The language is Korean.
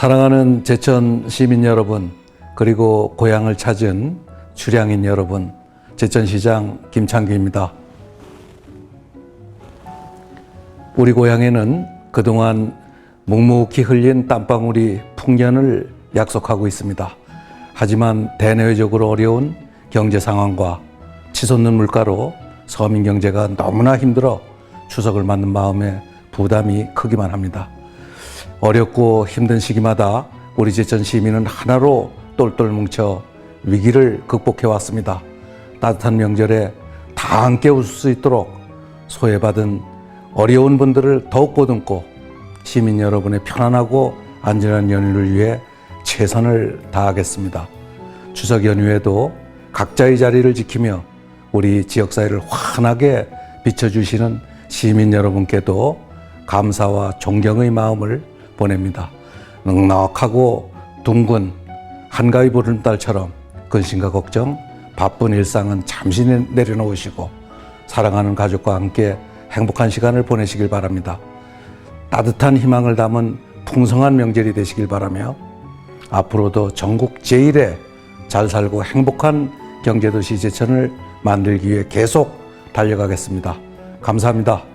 사랑하는 제천 시민 여러분, 그리고 고향을 찾은 출향인 여러분, 제천시장 김창규입니다. 우리 고향에는 그동안 묵묵히 흘린 땀방울이 풍년을 약속하고 있습니다. 하지만 대내외적으로 어려운 경제 상황과 치솟는 물가로 서민 경제가 너무나 힘들어 추석을 맞는 마음에 부담이 크기만 합니다. 어렵고 힘든 시기마다 우리 제천 시민은 하나로 똘똘 뭉쳐 위기를 극복해 왔습니다. 따뜻한 명절에 다 함께 웃을 수 있도록 소외받은 어려운 분들을 더욱 보듬고 시민 여러분의 편안하고 안전한 연휴를 위해 최선을 다하겠습니다. 추석 연휴에도 각자의 자리를 지키며 우리 지역사회를 환하게 비춰주시는 시민 여러분께도 감사와 존경의 마음을 보냅니다. 넉넉하고 둥근 한가위 보름달처럼 근심과 걱정, 바쁜 일상은 잠시 내- 내려놓으시고 사랑하는 가족과 함께 행복한 시간을 보내시길 바랍니다. 따뜻한 희망을 담은 풍성한 명절이 되시길 바라며 앞으로도 전국 제1의 잘 살고 행복한 경제도시 제천을 만들기 위해 계속 달려가겠습니다. 감사합니다.